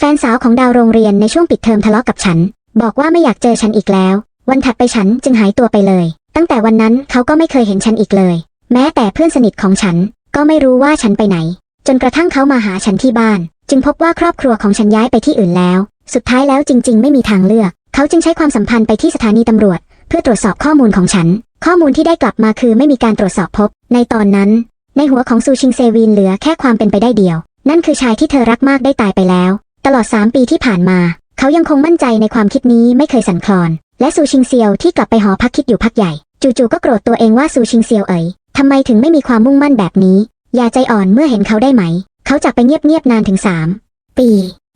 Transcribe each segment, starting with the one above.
แฟนสาวของดาวโรงเรียนในช่วงปิดเทอมทะเลาะกับฉัน บอกว่าไม่อยากเจอฉันอีกแล้ว วันถัดไปฉันจึงหายตัวไปเลย ตั้งแต่วันนั้นเขาก็ไม่เคยเห็นฉันอีกเลย แม้แต่เพื่อนสนิทของฉัน ก็ไม่รู้ว่าฉันไปไหน จนกระทั่งเขามาหาฉันที่บ้าน จึงพบว่าครอบครัวของฉันย้ายไปที่อื่นแล้ว สุดท้ายแล้วจริง ๆ ไม่มีทางเลือก เขาจึงใช้ความสัมพันธ์ไปที่สถานีตำรวจ เพื่อตรวจสอบข้อมูลของฉัน ข้อมูลที่ได้กลับมาคือไม่มีการตรวจสอบพบ ในตอนนั้น ในหัวของซูชิงเซวีนเหลือแค่ความเป็นไปได้เดียว นั่นคือชายที่เธอรักมากได้ตายไปแล้ว ตลอด 3 ปีที่ผ่านมา เขายังคงมั่นใจในความคิดนี้ไม่เคยสั่นคลอน และซูชิงเซียวที่กลับไปหอพักคิดอยู่พักใหญ่ จู่ๆก็โกรธตัวเองว่าซูชิงเซียวเอ๋ยทำไมถึงไม่มีความมุ่งมั่นแบบนี้ อย่าใจอ่อนเมื่อเห็นเขาได้ไหม เขาจากไปเงียบๆนานถึง 3 ปี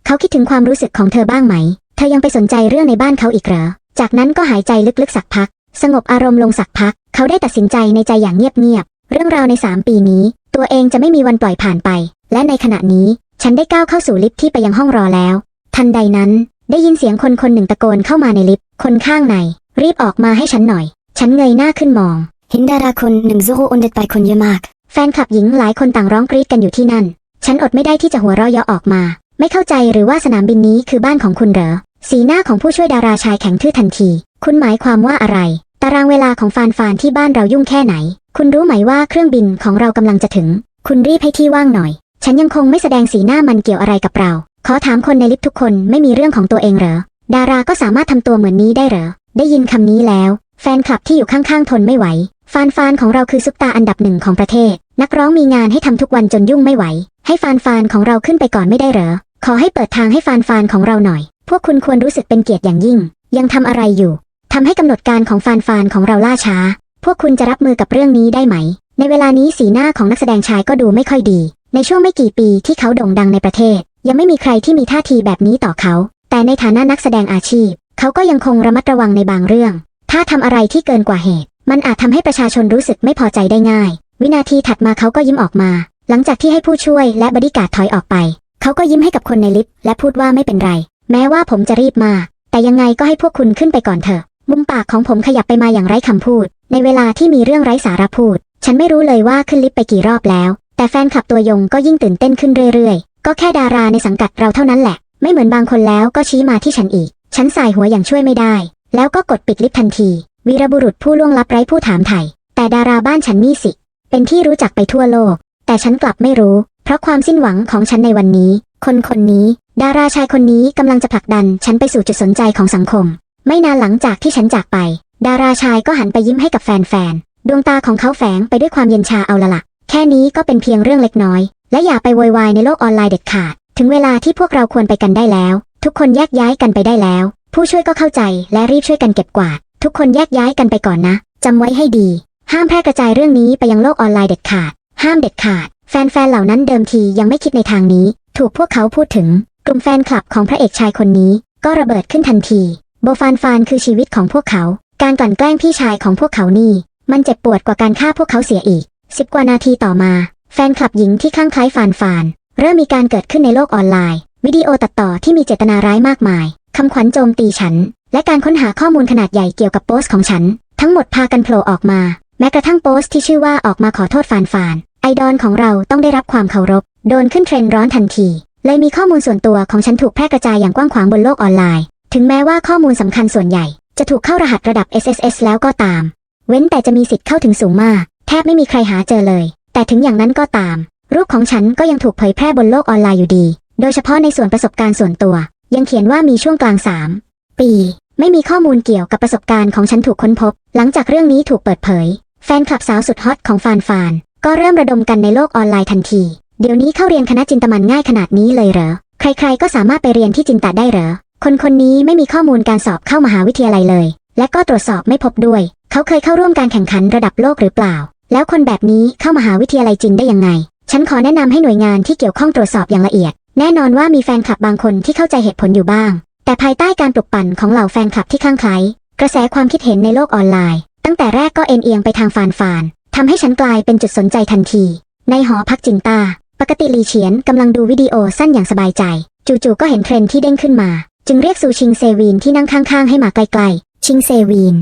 เขาคิดถึงความรู้สึกของเธอบ้างไหม เธอยังไปสนใจเรื่องในบ้านเขาอีกเหรอ จากนั้นก็หายใจลึกๆสักพัก สงบอารมณ์ลงสักพัก เขาได้ตัดสินใจในใจอย่างเงียบๆ เรื่องราวใน 3 ปีนี้ ตัวเองจะไม่มีวันปล่อยผ่านไป และในขณะนี้ ฉันได้ก้าวเข้าสู่ลิฟต์ที่ไปยังห้องรอแล้ว ทันใดนั้น ได้ยินเสียงคนคนหนึ่งตะโกนเข้ามาในลิฟต์ คนข้างใน รีบออกมาให้ฉันหน่อย ฉันเงยหน้าขึ้นมอง เห็นดาราคนหนึ่งซูโฮอุนเดตไปคนเยอะมาก แฟนคลับหญิงหลายคนต่างร้องกรี๊ดกันอยู่ที่นั่น ฉันอดไม่ได้ที่จะหัวเราะเยาะออกมา ไม่เข้าใจหรือว่าสนามบินนี้คือบ้านของคุณเหรอ สีหน้าของผู้ช่วยดาราชายแข็งทื่อทันที คุณหมายความว่าอะไร ตารางเวลาของฟานฟานที่บ้านเรายุ่งแค่ไหน คุณรู้ไหมว่าเครื่องบินของเรากำลังจะถึง คุณรีบให้ที่ว่างหน่อย ฉันยังคงไม่แสดงสีหน้ามันเกี่ยวอะไรกับเรา ขอถามคนในลิฟต์ทุกคนไม่มีเรื่องของตัวเองเหรอ ดาราก็สามารถทำตัวเหมือนนี้ได้เหรอ ได้ยินคำนี้แล้ว แฟนคลับที่อยู่ข้างๆทนไม่ไหว ฟานฟานของเราคือซุปตาอันดับหนึ่งของประเทศ นักร้องมีงานให้ทำทุกวันจนยุ่งไม่ไหว ให้ฟานฟานของเราขึ้นไปก่อนไม่ได้เหรอ ขอให้เปิดทางให้ฟานฟานของเราหน่อย พวกคุณควรรู้สึกเป็นเกียรติอย่างยิ่ง ยังทำอะไรอยู่ทำให้กำหนดการของฟานฟานของเราล่าช้า พวกคุณจะรับมือกับเรื่องนี้ได้ไหม ในเวลานี้สีหน้าของนักแสดงชายก็ดูไม่ค่อยดี ในช่วงไม่กี่ปีที่เขาโด่งดังในประเทศ ยังไม่มีใครที่มีท่าทีแบบนี้ต่อเขา แต่ในฐานะนักแสดงอาชีพ เขาก็ยังคงระมัดระวังในบางเรื่อง ถ้าทำอะไรที่เกินกว่าเหตุ มันอาจทำให้ประชาชนรู้สึกไม่พอใจได้ง่าย วินาทีถัดมาเขาก็ยิ้มออกมา หลังจากที่ให้ผู้ช่วยและบริการถอยออกไป เขาก็ยิ้มให้กับคนในลิฟต์และพูดว่าไม่เป็นไร แม้ว่าผมจะรีบมา แต่ยังไงก็ให้พวกคุณขึ้นไปก่อนเถอะมุมปากของผมขยับไปมาอย่างไร้คำพูด ในเวลาที่มีเรื่องไร้สาระพูด ฉันไม่รู้เลยว่าขึ้นลิฟต์ไปกี่รอบแล้ว แต่แฟนคลับตัวยงก็ยิ่งตื่นเต้นขึ้นเรื่อยๆ ก็แค่ดาราในสังกัดเราเท่านั้นแหละ ไม่เหมือนบางคนแล้วก็ชี้มาที่ฉันอีก ฉันสายหัวอย่างช่วยไม่ได้ แล้วก็กดปิดลิฟต์ทันที วีรบุรุษผู้ล่วงลับไร้ผู้ถามไถ่แต่ดาราบ้านฉันนี่สิ เป็นที่รู้จักไปทั่วโลก แต่ฉันกลับไม่รู้ เพราะความสิ้นหวังของฉันในวันนี้ คนคนนี้ ดาราชายคนนี้กำลังจะผลักดันฉันไปสู่จุดสนใจของสังคม ไม่นานหลังจากที่ฉันจากไป ดาราชายก็หันไปยิ้มให้กับแฟนๆ ดวงตาของเขาแฝงไปด้วยความเย็นชาเอาละละ แค่นี้ก็เป็นเพียงเรื่องเล็กน้อย และอย่าไปโวยวายในโลกออนไลน์เด็ดขาด ถึงเวลาที่พวกเราควรไปกันได้แล้ว ทุกคนแยกย้ายกันไปได้แล้ว ผู้ช่วยก็เข้าใจและรีบช่วยกันเก็บกวาด ทุกคนแยกย้ายกันไปก่อนนะจำไว้ให้ดี ห้ามแพร่กระจายเรื่องนี้ไปยังโลกออนไลน์เด็ดขาด ห้ามเด็ดขาด แฟนๆเหล่านั้นเดิมทียังไม่คิดในทางนี้ ถูกพวกเขาพูดถึง กลุ่มแฟนคลับของพระเอกชายคนนี้ ก็ระเบิดขึ้นทันที โบฟานฟานคือชีวิตของพวกเขา การกลั่นแกล้งพี่ชายของพวกเขานี่ มันเจ็บปวดกว่าการฆ่าพวกเขาเสียอีก สิบกว่านาทีต่อมา แฟนคลับหญิงที่ข้างคล้ายฟานฟานเริ่มมีการเกิดขึ้นในโลกออนไลน์ วิดีโอตัดต่อที่มีเจตนาร้ายมากมายคำขวัญโจมตีฉัน และการค้นหาข้อมูลขนาดใหญ่เกี่ยวกับโพสต์ของฉัน ทั้งหมดพากันโผล่ออกมา แม้กระทั่งโพสต์ที่ชื่อว่าออกมาขอโทษฟานฟานไอดอลของเราต้องได้รับความเคารพ โดนขึ้นเทรนด์ร้อนทันที เลยมีข้อมูลส่วนตัวของฉันถูกแพร่กระจายอย่างกว้างขวางบนโลกออนไลน์ ถึงแม้ว่าข้อมูลสำคัญส่วนใหญ่ จะถูกเข้ารหัสระดับ SSS แล้วก็ตาม เว้นแต่จะมีสิทธิ์เข้าถึงสูงมาก บไม่มีใครหาเจอเลย แต่ถึงอย่างนั้นก็ตาม รูปของฉันก็ยังถูกเผยแพร่บนโลกออนไลน์อยู่ดี โดยเฉพาะในส่วนประสบการณ์ส่วนตัว ยังเขียนว่ามีช่วงกลาง3ปี ไม่มีข้อมูลเกี่ยวกับประสบการณ์ของฉันถูกค้นพบ หลังจากเรื่องนี้ถูกเปิดเผย แฟนคลับสาวสุดฮอตของฟานฟานก็เริ่มระดมกันในโลกออนไลน์ทันที เดี๋ยวนี้เข้าเรียนคณะจินตมันง่ายขนาดนี้เลยเหรอ ใครๆ ก็สามารถไปเรียนที่จินตะได้เหรอ คนคนนี้ไม่มีข้อมูลการสอบเข้ามหาวิทยาลัยเลย และก็ตรวจสอบไม่พบด้วย เขาเคยเข้าร่วมการแข่งขันระดับโลกหรือเปล่า แล้วคนแบบนี้เข้ามหาวิทยาลัยจริงได้ยังไง ฉันขอแนะนำให้หน่วยงานที่เกี่ยวข้องตรวจสอบอย่างละเอียด แน่นอนว่ามีแฟนคลับบางคนที่เข้าใจเหตุผลอยู่บ้าง แต่ภายใต้การปลุกปั่นของเหล่าแฟนคลับที่คลั่งไคล้กระแสความคิดเห็นในโลกออนไลน์ ตั้งแต่แรกก็เอ็นเอียงไปทางฟานฟานทำให้ฉันกลายเป็นจุดสนใจทันที ในหอพักจินตา ปกติลีเฉียนกำลังดูวิดีโอสั้นอย่างสบายใจ จู่ๆก็เห็นเทรนที่เด้งขึ้นมา จึงเรียกซูชิงเซวีนที่นั่งข้างๆ ให้มาใกลๆ ชิงเซวีน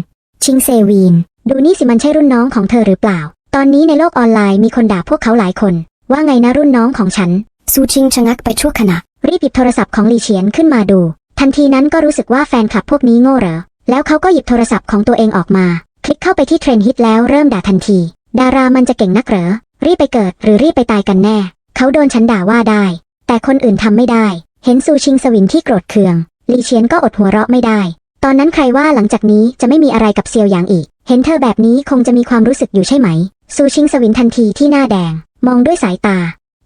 ชิงเซวีน ดูนี่สิมันใช่รุ่นน้องของเธอหรือเปล่า ตอนนี้ในโลกออนไลน์มีคนด่าพวกเขาหลายคน ว่าไงนะรุ่นน้องของฉัน ซูชิงชะงักไปชั่วขณะ รีบหยิบโทรศัพท์ของหลีเฉียนขึ้นมาดู ทันทีนั้นก็รู้สึกว่าแฟนคลับพวกนี้โง่เหรอ แล้วเขาก็หยิบโทรศัพท์ของตัวเองออกมา คลิกเข้าไปที่เทรนด์ฮิตแล้วเริ่มด่าทันที ดารามันจะเก่งนักเหรอ รีบไปเกิดหรือรีบไปตายกันแน่ เขาโดนฉันด่าว่าได้ แต่คนอื่นทำไม่ได้ เห็นซูชิงสวินที่โกรธเคืองหลีเฉียนก็อดหัวเราะไม่ได้ ตอนนั้นใครว่าหลังจากนี้จะไม่มีอะไรกับเซียวหยางอีก เห็นเธอแบบนี้คงจะมีความรู้สึกอยู่ใช่ไหม ซูชิงสวินทันทีที่หน้าแดง มองด้วยสายตา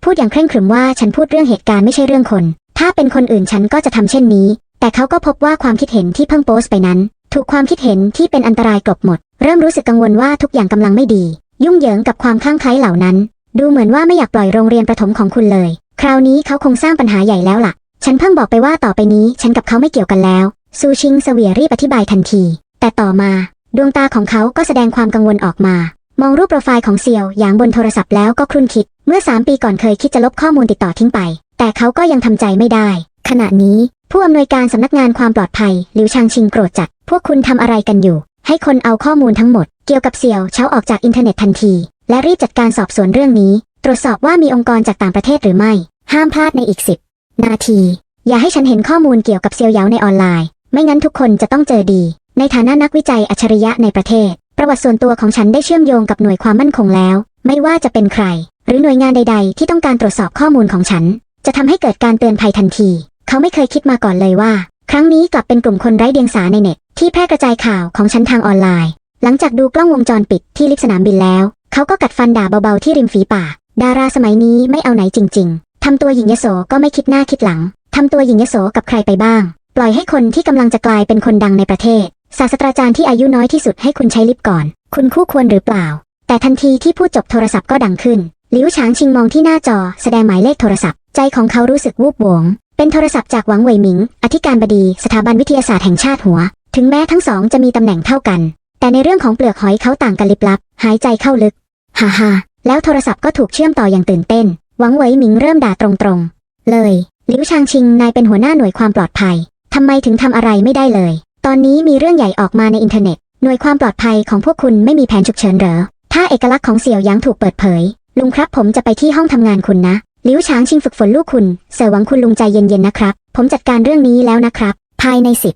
พูดอย่างเคร่งขรึมว่าฉันพูดเรื่องเหตุการณ์ไม่ใช่เรื่องคน ถ้าเป็นคนอื่นฉันก็จะทำเช่นนี้ แต่เขาก็พบว่าความคิดเห็นที่เพิ่งโพสต์ไปนั้น ถูกความคิดเห็นที่เป็นอันตรายกลบหมด เริ่มรู้สึกกังวลว่าทุกอย่างกำลังไม่ดี ยุ่งเหยิงกับความคลั่งไคล้เหล่านั้น ดูเหมือนว่าไม่อยากปล่อยโรงเรียนประถมของคุณเลย คราวนี้เขาคงสร้างปัญหาใหญ่แล้วล่ะ ฉันเพิ่งบอกไปว่าต่อไปนี้ ฉันกับเขาไม่เกี่ยวกันแล้วซูชิงเสวียรีบอธิบายทันที แต่ต่อมา ดวงตาของเขาก็แสดงความกังวลออกมา มองรูปโปรไฟล์ของเซียวหยางบนโทรศัพท์แล้วก็ครุ่นคิด เมื่อ 3 ปีก่อนเคยคิดจะลบข้อมูลติดต่อทิ้งไป แต่เขาก็ยังทำใจไม่ได้ ขณะนี้ ผู้อำนวยการสำนักงานความปลอดภัยหลิวชางชิงโกรธจัด พวกคุณทำอะไรกันอยู่ ให้คนเอาข้อมูลทั้งหมด เกี่ยวกับเสี่ยวเช้าออกจากอินเทอร์เน็ตทันที และรีบจัดการสอบสวนเรื่องนี้ ตรวจสอบว่ามีองค์กรจากต่างประเทศหรือไม่ ห้ามพลาดในอีกสิบนาที อย่าให้ฉันเห็นข้อมูลเกี่ยวกับเซียวเหยาในออนไลน์ ไม่งั้นทุกคนจะต้องเจอดี ในฐานะนักวิจัยอัจฉริยะในประเทศ ประวัติส่วนตัวของฉันได้เชื่อมโยงกับหน่วยความมั่นคงแล้ว ไม่ว่าจะเป็นใคร หรือหน่วยงานใด ๆ ที่ต้องการตรวจสอบข้อมูลของฉัน จะทำให้เกิดการเตือนภัยทันที เขาไม่เคยคิดมาก่อนเลยว่า ครั้งนี้กลับเป็นกลุ่มคนไร้เดียงสาในเน็ต ที่แพร่กระจายข่าวของฉันทางออนไลน์ หลังจากดูกล้องวงจรปิดที่ลิฟต์สนามบินแล้ว เขาก็กัดฟันด่าเบาๆที่ริมฝีปากดาราสมัยนี้ไม่เอาไหนจริง ๆทำตัวหญิงยโสก็ไม่คิดหน้าคิดหลังทำตัวหญิงยโสกับใครไปบ้าง ปล่อยให้คนที่กำลังจะกลายเป็นคนดังในประเทศ ศาสตราจารย์ที่อายุน้อยที่สุดให้คุณใช้ลิฟต์ก่อน คุณคู่ควรหรือเปล่า แต่ทันทีที่พูดจบโทรศัพท์ก็ดังขึ้นหลิวฉางชิงมองที่หน้าจอแสดงหมายเลขโทรศัพท์ ใจของเขารู้สึกวูบหวง เป็นโทรศัพท์จากหวังเหวยหมิง อธิการบดีสถาบันวิทยาศาสตร์แห่งชาติหัว ถึงแม้ทั้งสองจะมีตำแหน่งเท่ากัน แต่ในเรื่องของเปลือกหอยเขาต่างกันลิบลับ หายใจเข้าลึกฮ่าฮ่าแล้วโทรศัพท์ก็ถูกเชื่อมต่ออย่างตื่นเต้น หวังเหวยหมิงเริ่มด่าตรงๆ เลยหลิวชางชิงนายเป็นหัวหน้าหน่วยความปลอดภัยทำไมถึงทำอะไรไม่ได้เลย ตอนนี้มีเรื่องใหญ่ออกมาในอินเทอร์เน็ต หน่วยความปลอดภัยของพวกคุณไม่มีแผนฉุกเฉินเหรอ ถ้าเอกลักษณ์ของเสี่ยวหยางถูกเปิดเผย ลุงครับผมจะไปที่ห้องทำงานคุณนะลิ้วฉางชิงฝึกฝนลูกคุณเสวังคุณลุงใจเย็นๆนะครับ ผมจัดการเรื่องนี้แล้วนะครับ ภายในสิบ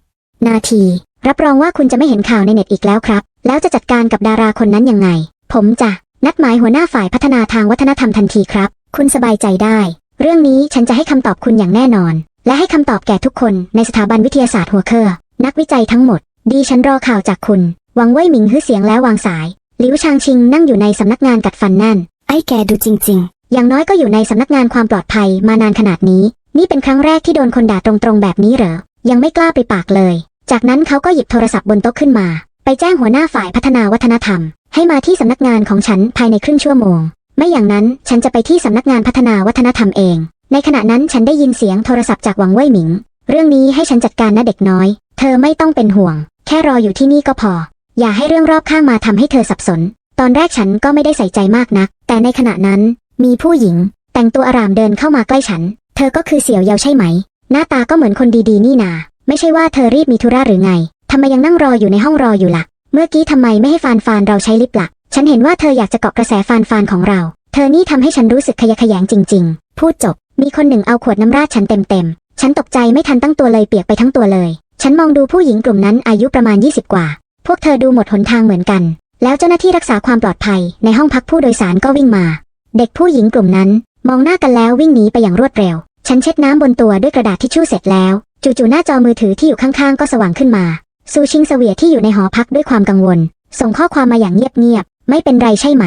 นาที รับรองว่าคุณจะไม่เห็นข่าวในเน็ตอีกแล้วครับ แล้วจะจัดการกับดาราคนนั้นยังไง ผมจะนัดหมายหัวหน้าฝ่ายพัฒนาทางวัฒนธรรมทันทีครับ คุณสบายใจได้ เรื่องนี้ฉันจะให้คำตอบคุณอย่างแน่นอน และให้คำตอบแก่ทุกคนในสถาบันวิทยาศาสตร์หัวเครือ นักวิจัยทั้งหมด ดีฉันรอข่าวจากคุณหวังเว่ยหมิงฮือเสียงแล้ววางสายหลิวชางชิงนั่งอยู่ในสำนักงานกัดฟันแน่น ไอ้แกดูจริง ๆ อย่างน้อยก็อยู่ในสำนักงานความปลอดภัยมานานขนาดนี้ นี่เป็นครั้งแรกที่โดนคนด่าตรงๆแบบนี้เหรอ ยังไม่กล้าไปปากเลย จากนั้นเขาก็หยิบโทรศัพท์บนโต๊ะขึ้นมา ไปแจ้งหัวหน้าฝ่ายพัฒนาวัฒนธรรม ให้มาที่สำนักงานของฉันภายในครึ่งชั่วโมง ไม่อย่างนั้นฉันจะไปที่สำนักงานพัฒนาวัฒนธรรมเอง ในขณะนั้นฉันได้ยินเสียงโทรศัพท์จากหวังเว่ยหมิง เรื่องนี้ให้ฉันจัดการนะเด็กน้อย เธอไม่ต้องเป็นห่วง แค่รออยู่ที่นี่ก็พอ อย่าให้เรื่องรอบข้างมาทำให้เธอสับสน ตอนแรกฉันก็ไม่ได้ใส่ใจมากนัก แต่ในขณะนั้น มีผู้หญิง แต่งตัวอารามเดินเข้ามาใกล้ฉัน เธอก็คือเสี่ยวเยาใช่ไหม หน้าตาก็เหมือนคนดีๆนี่นา ไม่ใช่ว่าเธอรีบมีธุระหรือไงทำไมยังนั่งรออยู่ในห้องรออยู่ละ่ะ เมื่อกี้ทำไมไม่ให้ฟานฟานเราใช้ลิฟต์ละ่ะ ฉันเห็นว่าเธออยากจะเกาะกระแสฟานฟานของเรา เธอนี่ทำให้ฉันรู้สึกขยะแขยงจริง ๆ พูดจบ มีคนหนึ่งเอาขวดน้ำราดฉันเต็มๆ ฉันตกใจไม่ทันตั้งตัวเลยเปียกไปทั้งตัวเลย ฉันมองดูผู้หญิงกลุ่มนั้นอายุประมาณ 20 กว่า พวกเธอดูหมดหนทางเหมือนกัน แล้วเจ้าหน้าที่รักษาความปลอดภัยในห้องพักผู้โดยสารก็วิ่งมา เด็กผู้หญิงกลุ่มนั้น มองหน้ากันแล้ววิ่งหนีไปอย่างรวดเร็ว ฉันเช็ดน้ำบนตัวด้วยกระดาษทิชชู่เสร็จแล้ว จู่ๆหน้าจอมือถือที่อยู่ข้างๆ ก็สว่างขึ้นมา ซูชิงเสวียที่อยู่ในหอพักด้วยความกังวล ส่งข้อความมาอย่างเงียบๆ ไม่เป็นไรใช่ไหม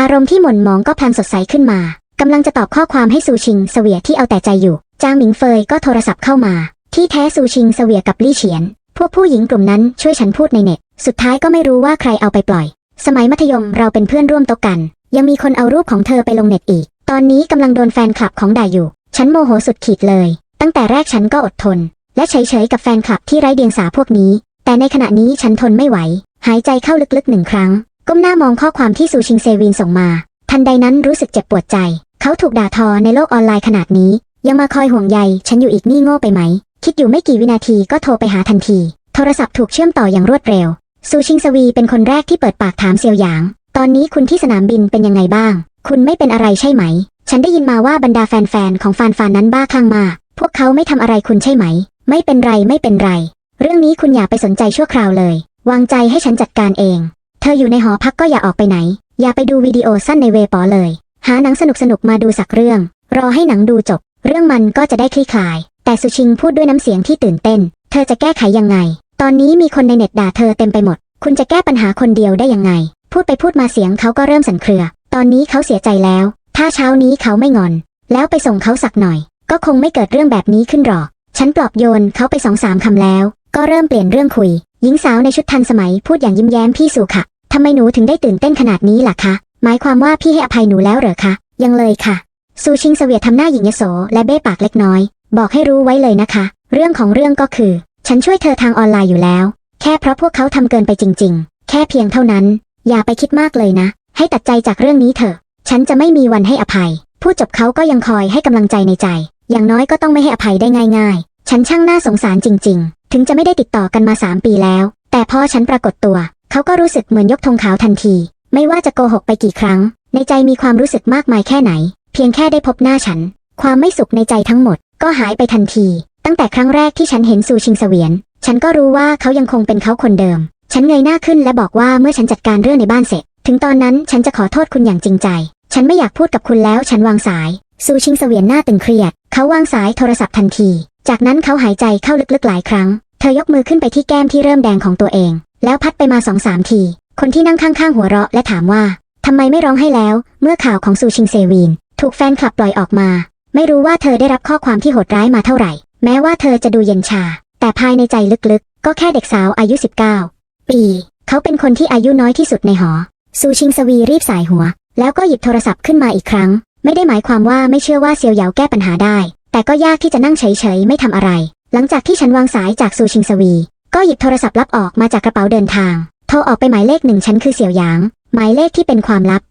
อารมณ์ที่หม่นมองก็พลันสดใสขึ้นมากำลังจะตอบข้อความให้ซูชิงเสวียที่เอาแต่ใจอยู่ จางหมิงเฟยก็โทรศัพท์เข้ามา ที่แท้ซูชิงเสวียกับลี่เฉียน พวกผู้หญิงกลุ่มนั้นช่วยฉันพูดในเน็ต สุดท้ายก็ไม่รู้ว่าใครเอาไปปล่อย สมัยมัธยมเราเป็นเพื่อนร่วมโต๊ะกัน ยังมีคนเอารูปของเธอไปลงเน็ตอีก ตอนนี้กำลังโดนแฟนคลับของด่าอยู่ ฉันโมโหสุดขีดเลย ตั้งแต่แรกฉันก็อดทน และเฉยๆกับแฟนคลับที่ไร้เดียงสาพวกนี้ แต่ในขณะนี้ฉันทนไม่ไหว หายใจเข้าลึกๆหนึ่งครั้ง ก้มหน้ามองข้อความที่ซูชิงเซวินส่งมา ทันใดนั้นรู้สึกเจ็บปวดใจ เขาถูกด่าทอในโลกออนไลน์ขนาดนี้ ยังมาคอยห่วงใย ฉันอยู่อีกนี่โง่ไปไหม คิดอยู่ไม่กี่วินาทีก็โทรไปหาทันที โทรศัพท์ถูกเชื่อมต่ออย่างรวดเร็ว ซูชิงสวีเป็นคนแรกที่เปิดปากถามเซียวหยาง ตอนนี้คุณที่สนามบินเป็นยังไงบ้าง คุณไม่เป็นอะไรใช่ไหม ฉันได้ยินมาว่าบรรดาแฟนๆของฟานฟานนั้นบ้าคลั่งมาก พวกเขาไม่ทำอะไรคุณใช่ไหม ไม่เป็นไรไม่เป็นไร เรื่องนี้คุณอย่าไปสนใจชั่วคราวเลย วางใจให้ฉันจัดการเอง เธออยู่ในหอพักก็อย่าออกไปไหน อย่าไปดูวิดีโอสั้นในเวปอเลย หาหนังสนุกๆมาดูสักเรื่อง รอให้หนังดูจบ เรื่องมันก็จะได้คลี่คลาย แต่สุชิงพูดด้วยน้ำเสียงที่ตื่นเต้น เธอจะแก้ไขยังไง ตอนนี้มีคนในเน็ตด่าเธอเต็มไปหมด คุณจะแก้ปัญหาคนเดียวได้ยังไง พูดไปพูดมาเสียงเขาก็เริ่มสั่นเครือ ตอนนี้เขาเสียใจแล้ว ถ้าเช้านี้เขาไม่งอน แล้วไปส่งเขาสักหน่อย ก็คงไม่เกิดเรื่องแบบนี้ขึ้นหรอก ฉันปลอบโยนเขาไปสองสามคำแล้ว ก็เริ่มเปลี่ยนเรื่องคุย หญิงสาวในชุดทันสมัยพูดอย่างยิ้มแย้มพี่สุค่ะทำไมหนูถึงได้ตื่นเต้นขนาดนี้ล่ะคะ หมายความว่าพี่ให้อภัยหนูแล้วเหรอคะ ยังเลยค่ะ ซูชิงเสวียดทำหน้าหญิงยโสและเบ้ปากเล็กน้อย บอกให้รู้ไว้เลยนะคะ เรื่องของเรื่องก็คือ ฉันช่วยเธอทางออนไลน์อยู่แล้ว แค่เพราะพวกเขาทำเกินไปจริง ๆ แค่เพียงเท่านั้น อย่าไปคิดมากเลยนะ ให้ตัดใจจากเรื่องนี้เถอะ ฉันจะไม่มีวันให้อภัย ผู้จบเขาก็ยังคอยให้กำลังใจในใจ อย่างน้อยก็ต้องไม่ให้อภัยได้ง่าย ๆ ฉันช่างน่าสงสารจริง ๆ ถึงจะไม่ได้ติดต่อกันมาสามปีแล้ว แต่พอฉันปรากฏตัว เขาก็รู้สึกเหมือนยกธงขาวทันที ไม่ว่าจะโกหกไปกี่ครั้ง ในใจมีความรู้สึกมากมายแค่ไหน เพียงแค่ได้พบหน้าฉัน ความไม่สุขในใจทั้งหมด ก็หายไปทันที ตั้งแต่ครั้งแรกที่ฉันเห็นซูชิงเสวียน ฉันก็รู้ว่าเขายังคงเป็นเขาคนเดิม ฉันเงยหน้าขึ้นและบอกว่าเมื่อฉันจัดการเรื่องในบ้านเสร็จ ถึงตอนนั้นฉันจะขอโทษคุณอย่างจริงใจ ฉันไม่อยากพูดกับคุณแล้วฉันวางสาย ซูชิงเสวียนหน้าตึงเครียด เขาวางสายโทรศัพท์ทันที จากนั้นเขาหายใจเข้าลึกๆหลายครั้ง เธอยกมือขึ้นไปที่แก้มที่เริ่มแดงของตัวเอง แล้วพัดไปมาสองสามที คนที่นั่งข้างๆหัวเราะและถามว่าทำไมไม่ร้องให้แล้ว เมื่อข่าวของซูชิงเซวีน ถูกแฟนคลับปล่อยออกมา ไม่รู้ว่าเธอได้รับข้อความที่โหดร้ายมาเท่าไหร่ แม้ว่าเธอจะดูเย็นชา แต่ภายในใจลึกๆ ก็แค่เด็กสาวอายุ 19 ปี เขาเป็นคนที่อายุน้อยที่สุดในหอ ซูชิงสวีรีบสายหัว แล้วก็หยิบโทรศัพท์ขึ้นมาอีกครั้ง ไม่ได้หมายความว่าไม่เชื่อว่าเซียวเหยาแก้ปัญหาได้ แต่ก็ยากที่จะนั่งเฉยๆไม่ทำอะไร หลังจากที่ฉันวางสายจากซูชิงสวี ก็หยิบโทรศัพท์ลับออกมาจากกระเป๋าเดินทาง โทรออกไปหมายเลขหนึ่งฉันคือเสี่ยวหยาง หมายเลขที่เป็นความลับ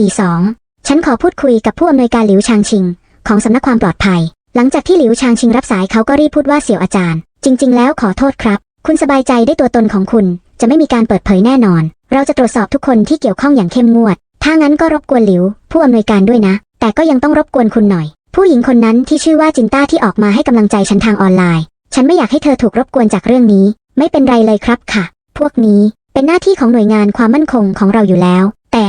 7742 ฉันขอพูดคุยกับผู้อำนวยการหลิวชางชิง ของสำนักความปลอดภัย หลังจากที่หลิวชางชิงรับสายเขาก็รีบพูดว่าเสี่ยวอาจารย์ จริง ๆ แล้วขอโทษครับ คุณสบายใจได้ตัวตนของคุณ จะไม่มีการเปิดเผยแน่นอน เราจะตรวจสอบทุกคนที่เกี่ยวข้องอย่างเข้มงวด ถ้างั้นก็รบกวนหลิว ผู้อำนวยการด้วยนะ แต่ก็ยังต้องรบกวนคุณหน่อย ผู้หญิงคนนั้นที่ชื่อว่าจินต้าที่ออกมาให้กำลังใจฉันทางออนไลน์ ฉันไม่อยากให้เธอถูกรบกวนจากเรื่องนี้ ไม่เป็นไรเลยครับค่ะ พวกนี้เป็นหน้าที่ของหน่วยงานความมั่นคงของเราอยู่แล้ว แต่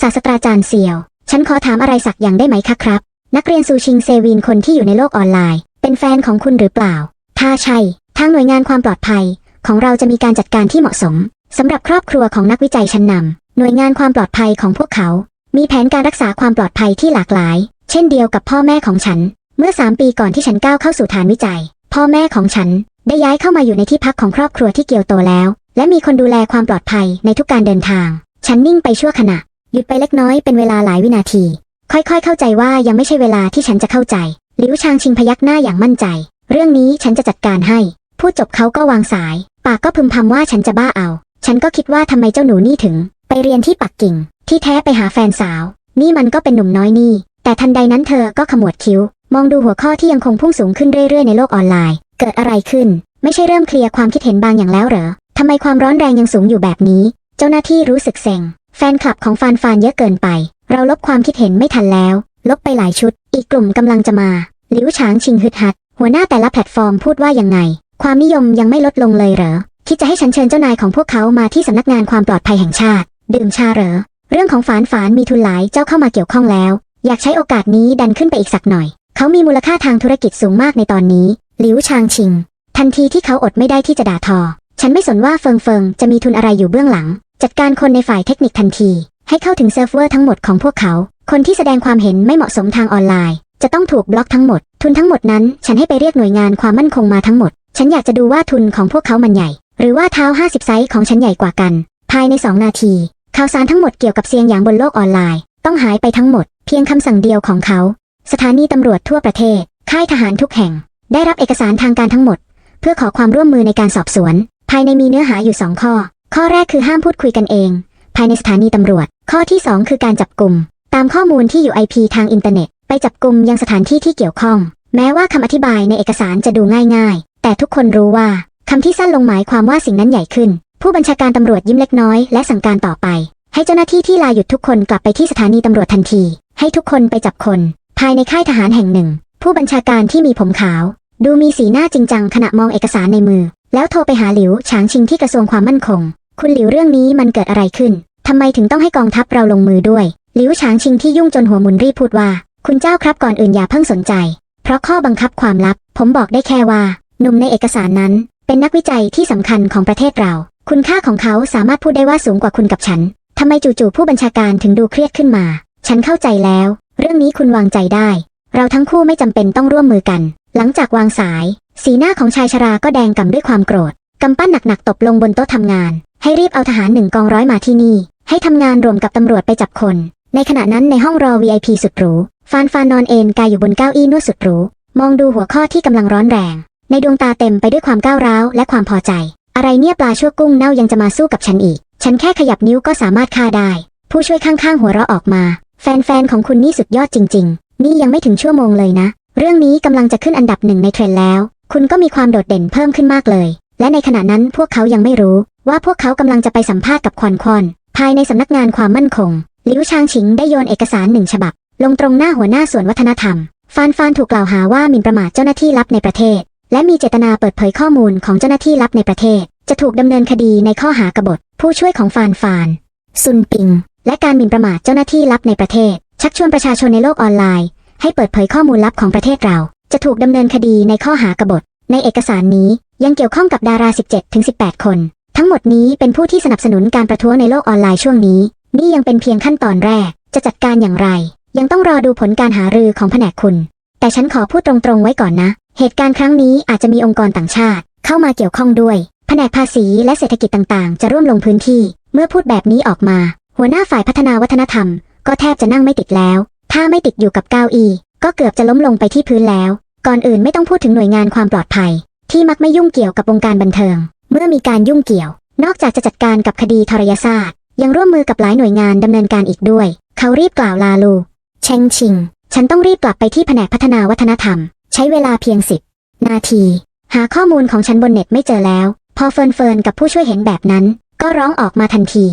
ศาสตราจารย์เซียว ฉันขอถามอะไรสักอย่างได้ไหมคะครับ นักเรียนซูชิงเซวีนคนที่อยู่ในโลกออนไลน์ เป็นแฟนของคุณหรือเปล่า ถ้าใช่ทางหน่วยงานความปลอดภัย ของเราจะมีการจัดการที่เหมาะสมสำหรับครอบครัวของนักวิจัยชั้นนำหน่วยงานความปลอดภัยของพวกเขา มีแผนการรักษาความปลอดภัยที่หลากหลาย เช่นเดียวกับพ่อแม่ของฉัน เมื่อ 3 ปีก่อนที่ฉันก้าวเข้าสู่ฐานวิจัย พ่อแม่ของฉันได้ย้ายเข้ามาอยู่ในที่พักของครอบครัวที่เกียวโตแล้ว และมีคนดูแลความปลอดภัยในทุกการเดินทาง ฉันนิ่งไปชั่วขณะ หยุดไปเล็กน้อยเป็นเวลาหลายวินาที ค่อยๆ เข้าใจว่ายังไม่ใช่เวลาที่ฉันจะเข้าใจ หลิวชางชิงพยักหน้าอย่างมั่นใจ เรื่องนี้ฉันจะจัดการให้ พูดจบเขาก็วางสาย ปากก็พึมพำว่าฉันจะบ้าเอา ฉันก็คิดว่าทำไมเจ้าหนูนี่ถึง ไปเรียนที่ปักกิ่ง ที่แท้ไปหาแฟนสาว นี่มันก็เป็นหนุ่มน้อยนี่ แต่ทันใดนั้นเธอก็ขมวดคิ้ว มองดูหัวข้อที่ยังคงพุ่งสูงขึ้นเรื่อยๆในโลกออนไลน์ เกิดอะไรขึ้น ไม่ใช่เริ่มเคลียร์ความคิดเห็นบางอย่างแล้วเหรอทำไมความร้อนแรงยังสูงอยู่แบบนี้ เจ้าหน้าที่รู้สึกเซ็งแฟนคลับของฟานฟานเยอะเกินไป เราลบความคิดเห็นไม่ทันแล้ว ลบไปหลายชุด อีกกลุ่มกำลังจะมาหลิวฉางชิงฮึดฮัด หัวหน้าแต่ละแพลตฟอร์มพูดว่ายังไง ความนิยมยังไม่ลดลงเลยเหรอ คิดจะให้ฉันเชิญเจ้านายของพวกเขามาที่สำนักงานความปลอดภัยแห่งชาติ ดื่มชาเหรอ เรื่องของฝานฝานมีทุนหลายเจ้าเข้ามาเกี่ยวข้องแล้ว อยากใช้โอกาสนี้ดันขึ้นไปอีกสักหน่อย เขามีมูลค่าทางธุรกิจสูงมากในตอนนี้หลิวชางชิง ทันทีที่เขาอดไม่ได้ที่จะด่าทอ ฉันไม่สนว่าเฟิงเฟิงจะมีทุนอะไรอยู่เบื้องหลัง จัดการคนในฝ่ายเทคนิคทันที ให้เข้าถึงเซิร์ฟเวอร์ทั้งหมดของพวกเขา คนที่แสดงความเห็นไม่เหมาะสมทางออนไลน์ จะต้องถูกบล็อกทั้งหมด ทุนทั้งหมดนั้น ฉันให้ไปเรียกหน่วยงานความมั่นคงมาทั้งหมด ฉันอยากจะดูว่าทุนของพวกเขามันใหญ่ หรือว่าเท้า 50 ไซส์ของฉันใหญ่กว่ากัน ภายใน 2 นาที ข่าวสารทั้งหมดเกี่ยวกับเซียงหยางบนโลกออนไลน์ ต้องหายไปทั้งหมด เพียงคำสั่งเดียวของเขา สถานีตำรวจทั่วประเทศ ค่ายทหารทุกแห่ง ได้รับเอกสารทางการทั้งหมด เพื่อขอความร่วมมือในการสอบสวน ภายในมีเนื้อหาอยู่สองข้อ ข้อแรกคือห้ามพูดคุยกันเอง ภายในสถานีตำรวจ ข้อที่ 2 คือการจับกลุ่ม ตามข้อมูลที่อยู่ IP ทางอินเทอร์เน็ต ไปจับกลุ่มยังสถานที่ที่เกี่ยวข้อง แม้ว่าคำอธิบายในเอกสารจะดูง่ายๆ แต่ทุกคนรู้ว่าคำที่สั้นลงหมายความว่าสิ่งนั้นใหญ่ขึ้น ผู้บัญชาการตำรวจยิ้มเล็กน้อยและสั่งการต่อไป ให้เจ้าหน้าที่ที่ลาหยุดทุกคนกลับไปที่สถานีตำรวจทันที ให้ทุกคนไปจับคน ภายในค่ายทหารแห่งหนึ่ง ผู้บัญชาการที่มีผมขาว ดูมีสีหน้าจริงจังขณะมองเอกสารในมือ แล้วโทรไปหาหลิวฉางชิงที่กระทรวงความมั่นคง คุณหลิวเรื่องนี้มันเกิดอะไรขึ้น ทำไมถึงต้องให้กองทัพเราลงมือด้วยหลิวฉางชิงที่ยุ่งจนหัวหมุนรีบพูดว่า คุณเจ้าครับก่อนอื่นอย่าเพิ่งสนใจ เพราะข้อบังคับความลับ ผมบอกได้แค่ว่าหนุ่มในเอกสารนั้น เป็นนักวิจัยที่สำคัญของประเทศเรา คุณค่าของเขาสามารถพูดได้ว่าสูงกว่าคุณกับฉันทำไมจู่ๆผู้บัญชาการถึงดูเครียดขึ้นมา ฉันเข้าใจแล้ว เรื่องนี้คุณวางใจได้ เราทั้งคู่ไม่จำเป็นต้องร่วมมือกัน หลังจากวางสาย สีหน้าของชายชราก็แดงก่ำด้วยความโกรธกำปั้นหนักๆตบลงบนโต๊ะทำงาน ให้รีบเอาทหารหนึ่งกองร้อยมาที่นี่ ให้ทำงานรวมกับตำรวจไปจับคน ในขณะนั้นในห้องรอ VIP สุดหรูฟานฟานนอนเอนกายอยู่บนเก้าอี้นวดสุดหรูมองดูหัวข้อที่กำลังร้อนแรง ในดวงตาเต็มไปด้วยความก้าวร้าวและความพอใจ อะไรเนี่ยปลาชั่วกุ้งเน่ายังจะมาสู้กับฉันอีก ฉันแค่ขยับนิ้วก็สามารถฆ่าได้ ผู้ช่วยข้างๆ หัวเราะออกมา แฟนๆของคุณนี่สุดยอดจริง ๆ นี่ยังไม่ถึงชั่วโมงเลยนะ เรื่องนี้กำลังจะขึ้นอันดับหนึ่งในเทรนด์แล้ว คุณก็มีความโดดเด่นเพิ่มขึ้นมากเลย และในขณะนั้นพวกเขายังไม่รู้ ว่าพวกเขากำลังจะไปสัมภาษณ์กับควันคอนภายในสำนักงานความมั่นคงหลิวชางฉิงได้โยนเอกสารหนึ่งฉบับ ลงตรงหน้าหัวหน้าส่วนวัฒนธรรม ฟานฟานถูกกล่าวหาว่าหมิ่นประมาทเจ้าหน้าที่ลับในประเทศ และมีเจตนาเปิดเผยข้อมูลของเจ้าหน้าที่ลับในประเทศ จะถูกดำเนินคดีในข้อหากบฏ ผู้ช่วยของฟานฟาน ซุนปิง และการหมิ่นประมาทเจ้าหน้าที่ลับในประเทศ ชักชวนประชาชนในโลกออนไลน์ ให้เปิดเผยข้อมูลลับของประเทศเรา จะถูกดำเนินคดีในข้อหากบฏ ในเอกสารนี้ยังเกี่ยวข้องกับดารา 17-18 คน ทั้งหมดนี้เป็นผู้ที่สนับสนุนการประท้วงในโลกออนไลน์ช่วงนี้ นี่ยังเป็นเพียงขั้นตอนแรก จะจัดการอย่างไร ยังต้องรอดูผลการหารือของแผนกคุณ แต่ฉันขอพูดตรงๆไว้ก่อนนะ เหตุการณ์ครั้งนี้อาจจะมีองค์กรต่างชาติ เข้ามาเกี่ยวข้องด้วย แผนกภาษีและเศรษฐกิจต่างๆ จะร่วมลงพื้นที่ เมื่อพูดแบบนี้ออกมา หัวหน้าฝ่ายพัฒนาวัฒนธรรม ก็แทบจะนั่งไม่ติดแล้ว ถ้าไม่ติดอยู่กับเก้าอี้ก็เกือบจะล้มลงไปที่พื้นแล้ว ก่อนอื่นไม่ต้องพูดถึงหน่วยงานความปลอดภัย ที่มักไม่ยุ่งเกี่ยวกับวงการบันเทิง เมื่อมีการยุ่งเกี่ยว นอกจากจะจัดการกับคดีทรยศาสตร์ ยังร่วมมือกับหลายหน่วยงานดำเนินการอีกด้วย เขารีบกล่าวลาลูเชงชิง ฉันต้องรีบกลับไปที่แผนกพัฒนาวัฒนธรรม ใช้เวลาเพียงสิบนาที หาข้อมูลของฉันบนเน็ตไม่เจอแล้ว พอเฟินเฟินกับผู้ช่วยเห็นแบบนั้น ก็ร้องออกมาทันที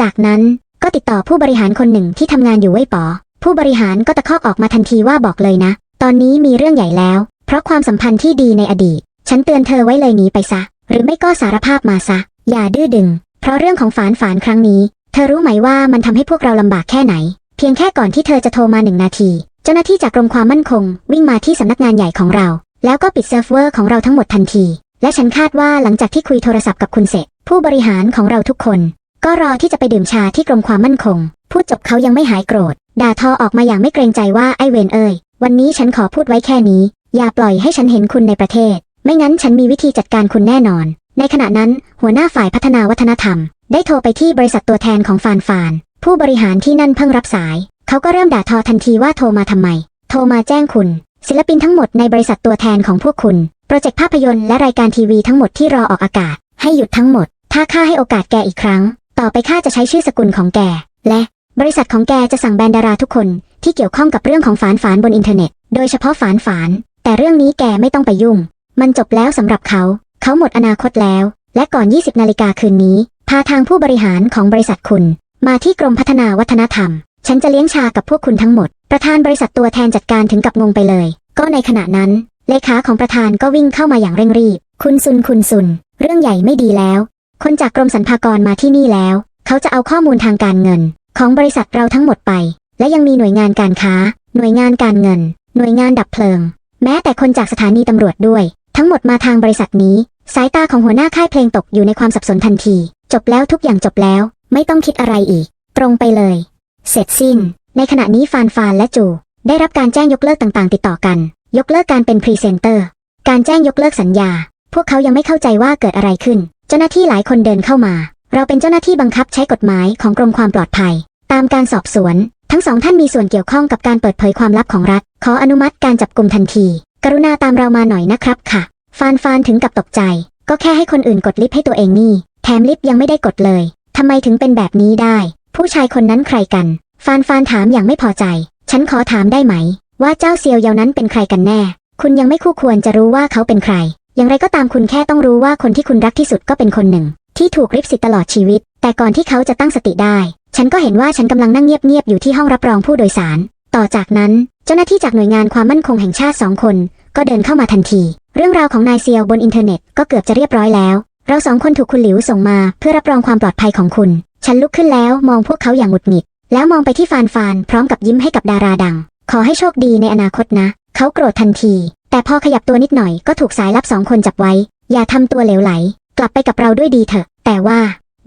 จากนั้นก็ติดต่อผู้บริหารคนหนึ่งที่ทำงานอยู่เว่ยป๋อผู้บริหารก็ตะคอกออกมาทันทีว่าบอกเลยนะ ตอนนี้มีเรื่องใหญ่แล้ว เพราะความสัมพันธ์ที่ดีในอดีต ฉันเตือนเธอไว้เลยหนีไปซะ หรือไม่ก็สารภาพมาซะ อย่าดื้อดึง เพราะเรื่องของฝานฝานครั้งนี้ เธอรู้ไหมว่ามันทำให้พวกเราลำบากแค่ไหน เพียงแค่ก่อนที่เธอจะโทรมาหนึ่งนาที เจ้าหน้าที่จากกรมความมั่นคง วิ่งมาที่สำนักงานใหญ่ของเรา แล้วก็ปิดเซิร์ฟเวอร์ของเราทั้งหมดทันที และฉันคาดว่าหลังจากที่คุยโทรศัพท์กับคุณเสร็จ ผู้บริหารของเราทุกคน ก็รอที่จะไปดื่มชาที่กรมความมั่นคง พูดจบเขายังไม่หายโกรธ ด่าทอออกมาอย่างไม่เกรงใจว่าไอเวนเอ่ยวันนี้ฉันขอพูดไว้แค่นี้ อย่าปล่อยให้ฉันเห็นคุณในประเทศ ไม่งั้นฉันมีวิธีจัดการคุณแน่นอน ในขณะนั้น หัวหน้าฝ่ายพัฒนาวัฒนธรรม ได้โทรไปที่บริษัทตัวแทนของฟานฟาน ผู้บริหารที่นั่นเพิ่งรับสาย เขาก็เริ่มด่าทอทันทีว่าโทรมาทำไม โทรมาแจ้งคุณ ศิลปินทั้งหมดในบริษัทตัวแทนของพวกคุณโปรเจกต์ภาพยนตร์และรายการทีวีทั้งหมดที่รอออกอากาศ ให้หยุดทั้งหมด ถ้าข้าให้โอกาสแกอีกครั้ง ต่อไปข้าจะใช้ชื่อสกุลของแก และบริษัทของแกจะสั่งแบนดาราทุกคนที่เกี่ยวข้องกับเรื่องของฝานฝานบนอินเทอร์เน็ต โดยเฉพาะฝานฝาน แต่เรื่องนี้แกไม่ต้องไปยุ่ง มันจบแล้วสำหรับเขา เขาหมดอนาคตแล้ว และก่อน 20 นาฬิกาคืนนี้ พาทางผู้บริหารของบริษัทคุณ มาที่กรมพัฒนาวัฒนธรรม ฉันจะเลี้ยงชากับพวกคุณทั้งหมด ประธานบริษัทตัวแทนจัดการถึงกับงงไปเลย ก็ในขณะนั้น เลขาของประธานก็วิ่งเข้ามาอย่างเร่งรีบ คุณซุนคุณซุน เรื่องใหญ่ไม่ดีแล้ว คนจากกรมสรรพากรมาที่นี่แล้ว เขาจะเอาข้อมูลทางการเงิน ของบริษัทเราทั้งหมดไป และยังมีหน่วยงานการค้า หน่วยงานการเงิน หน่วยงานดับเพลิง แม้แต่คนจากสถานีตำรวจด้วย ทั้งหมดมาทางบริษัทนี้ สายตาของหัวหน้าค่ายเพลงตกอยู่ในความสับสนทันที จบแล้วทุกอย่างจบแล้ว ไม่ต้องคิดอะไรอีก ตรงไปเลย เสร็จสิ้น ในขณะนี้ฟานฟานและจู ได้รับการแจ้งยกเลิกต่างๆ ติดต่อกัน ยกเลิกการเป็นพรีเซนเตอร์ การแจ้งยกเลิกสัญญา พวกเขายังไม่เข้าใจว่าเกิดอะไรขึ้น เจ้าหน้าที่หลายคนเดินเข้ามา เราเป็นเจ้าหน้าที่บังคับใช้กฎหมายของกรมความปลอดภัย ตามการสอบสวน ทั้งสองท่านมีส่วนเกี่ยวข้องกับการเปิดเผยความลับของรัฐ ขออนุมัติการจับกลุ่มทันที กรุณาตามเรามาหน่อยนะครับค่ะ ฟานฟานถึงกับตกใจ ก็แค่ให้คนอื่นกดลิฟต์ให้ตัวเองนี่ แถมลิฟต์ยังไม่ได้กดเลยทำไมถึงเป็นแบบนี้ได้ ผู้ชายคนนั้นใครกัน ฟานฟานถามอย่างไม่พอใจ ฉันขอถามได้ไหม ว่าเจ้าเซียวเยานั้นเป็นใครกันแน่ คุณยังไม่คู่ควรจะรู้ว่าเขาเป็นใคร อย่างไรก็ตามคุณแค่ต้องรู้ว่าคนที่คุณรักที่สุดก็เป็นคนหนึ่ง ที่ถูกริบสิทธิ์ตลอดชีวิต แต่ก่อนที่เขาจะตั้งสติได้ ฉันก็เห็นว่าฉันกำลังนั่งเงียบๆอยู่ที่ห้องรับรองผู้โดยสาร ต่อจากนั้น เจ้าหน้าที่จากหน่วยงานความมั่นคงแห่งชาติสองคน ก็เดินเข้ามาทันที เรื่องราวของนายเซียวบนอินเทอร์เน็ตก็เกือบจะเรียบร้อยแล้ว เราสองคนถูกคุณหลิวส่งมาเพื่อรับรองความปลอดภัยของคุณ ฉันลุกขึ้นแล้วมองพวกเขาอย่างหงุดหงิด แล้วมองไปที่ฟานฟานพร้อมกับยิ้มให้กับดาราดัง ขอให้โชคดีในอนาคตนะ เขาโกรธทันที แต่พอขยับตัวนิดหน่อยก็ถูกสายลับสองคนจับไว้ อย่าทำตัวเหลวไหล กลับไปกับเราด้วยดีเถอะ แต่ว่า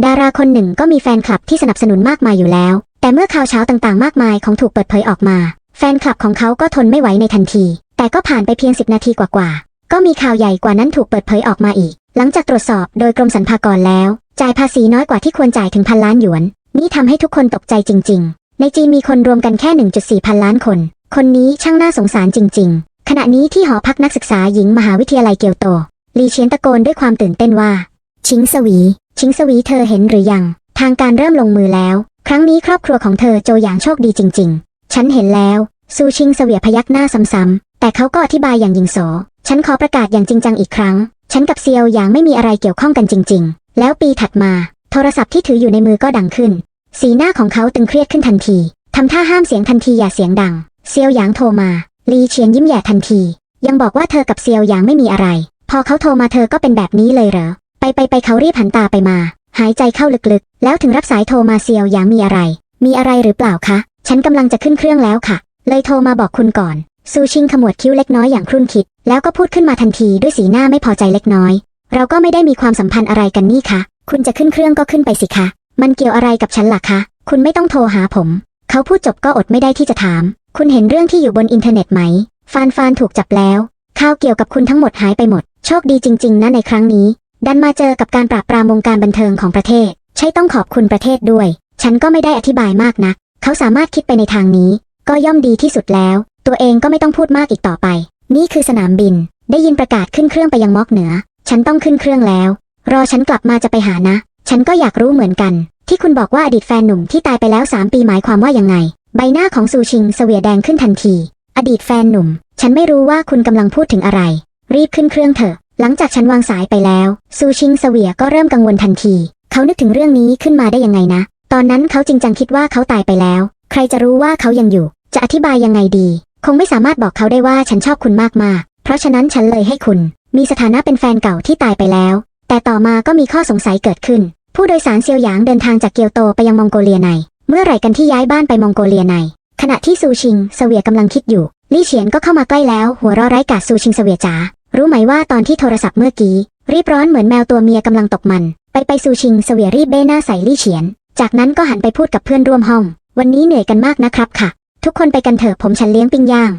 ดาราคนหนึ่งก็มีแฟนคลับที่สนับสนุนมากมายอยู่แล้ว แต่เมื่อข่าวเช้าต่างๆ มากมายของถูกเปิดเผยออกมา แฟนคลับของเขาก็ทนไม่ไหวในทันที แต่ก็ผ่านไปเพียง 10 นาทีกว่าๆ ก็มีข่าวใหญ่กว่านั้นถูกเปิดเผยออกมาอีก หลังจากตรวจสอบโดยกรมสรรพากรแล้ว จ่ายภาษีน้อยกว่าที่ควรจ่ายถึงพันล้านหยวน นี่ทำให้ทุกคนตกใจจริง ๆ ในจีนมีคนรวมกันแค่ 1.4 พันล้านคน คนนี้ช่างน่าสงสารจริง ๆ ขณะนี้ที่หอพักนักศึกษาหญิงมหาวิทยาลัยเกียวโตลีเชียนตะโกนด้วยความตื่นเต้นว่า ชิงสวี ชิงสวีเธอเห็นหรือยัง ทางการเริ่มลงมือแล้ว ครั้งนี้ครอบครัวของเธอโจอย่างโชคดีจริง ๆ ฉันเห็นแล้วซูชิงเสวียพยักหน้าซ้ำๆ แต่เขาก็อธิบายอย่างยิงโส ฉันขอประกาศอย่างจริงจังอีกครั้ง ฉันกับเซียวหยางไม่มีอะไรเกี่ยวข้องกันจริง ๆ แล้วปีถัดมา โทรศัพท์ที่ถืออยู่ในมือก็ดังขึ้น สีหน้าของเขาตึงเครียดขึ้นทันทีทำท่าห้ามเสียงทันทีอย่าเสียงดัง เซียวหยางโทรมา ลีเฉียนยิ้มแย่ทันที ยังบอกว่าเธอกับเซียวหยางไม่มีอะไร พอเขาโทรมาเธอก็เป็นแบบนี้เลยเหรอ ไปไปไปเขารีบหันตาไปมา หายใจเข้าลึกๆ แล้วถึงรับสายโทรมาเซียวหยางมีอะไร มีอะไรหรือเปล่าคะ ฉันกำลังจะขึ้นเครื่องแล้วค่ะ เลยโทรมาบอกคุณก่อน ซูชิงขมวดคิ้วเล็กน้อยอย่างครุ่นคิด แล้วก็พูดขึ้นมาทันทีด้วยสีหน้าไม่พอใจเล็กน้อย เราก็ไม่ได้มีความสัมพันธ์อะไรกันนี่คะคุณจะขึ้นเครื่องก็ขึ้นไปสิคะ มันเกี่ยวอะไรกับฉันล่ะคะ คุณไม่ต้องโทรหาผม เขาพูดจบก็อดไม่ได้ที่จะถาม คุณเห็นเรื่องที่อยู่บนอินเทอร์เน็ตไหม ฟานฟานถูกจับแล้ว ข่าวเกี่ยวกับคุณทั้งหมดหายไปหมด โชคดีจริง ๆ นะในครั้งนี้ ดันมาเจอกับการปราบปรามวงการบันเทิงของประเทศ ใช่ต้องขอบคุณประเทศด้วย ฉันก็ไม่ได้อธิบายมากนักเขาสามารถคิดไปในทางนี้ ก็ย่อมดีที่สุดแล้ว ตัวเองก็ไม่ต้องพูดมากอีกต่อไป นี่คือสนามบิน ได้ยินประกาศขึ้นเครื่องไปยังมอกเหนือ ฉันต้องขึ้นเครื่องแล้ว รอฉันกลับมาจะไปหานะ ฉันก็อยากรู้เหมือนกัน ที่คุณบอกว่าอดีตแฟนหนุ่มที่ตายไปแล้ว 3 ปีหมายความว่ายังไง ใบหน้าของซูชิงเสวียแดงขึ้นทันที อดีตแฟนหนุ่ม ฉันไม่รู้ว่าคุณกำลังพูดถึงอะไร รีบขึ้นเครื่องเถอะ หลังจากฉันวางสายไปแล้ว ซูชิงเสวียก็เริ่มกังวลทันที เขานึกถึงเรื่องนี้ขึ้นมาได้ยังไงนะ ตอนนั้นเขาจริงจังคิดว่าเขาตายไปแล้ว ใครจะรู้ว่าเขายังอยู่จะอธิบายยังไงดี คงไม่สามารถบอกเขาได้ว่าฉันชอบคุณมากๆเพราะฉะนั้นฉันเลยให้คุณ มีสถานะเป็นแฟนเก่าที่ตายไปแล้ว แต่ต่อมาก็มีข้อสงสัยเกิดขึ้น ผู้โดยสารเซียวหยางเดินทางจากเกียวโตไปยังมองโกเลียใน เมื่อไหร่กันที่ย้ายบ้านไปมองโกเลียใน ขณะที่ซูชิงเสวียกำลังคิดอยู่ ลี่เฉียนก็เข้ามาใกล้แล้ว หัวเราะไร้กาดซูชิงเสวียจ๋า รู้ไหมว่าตอนที่โทรศัพท์เมื่อกี้ รีบร้อนเหมือนแมวตัวเมียกำลังตกมัน ไปไปซูชิงเสวียรีบเบ้หน้าใส่ลี่เฉียน จากนั้นก็หันไปพูดกับเพื่อนร่วมห้อง วันนี้เหนื่อยกันมากนะครับค่ะ ทุกคนไปกันเถอะผมฉันเลี้ยงปิ้งย่าง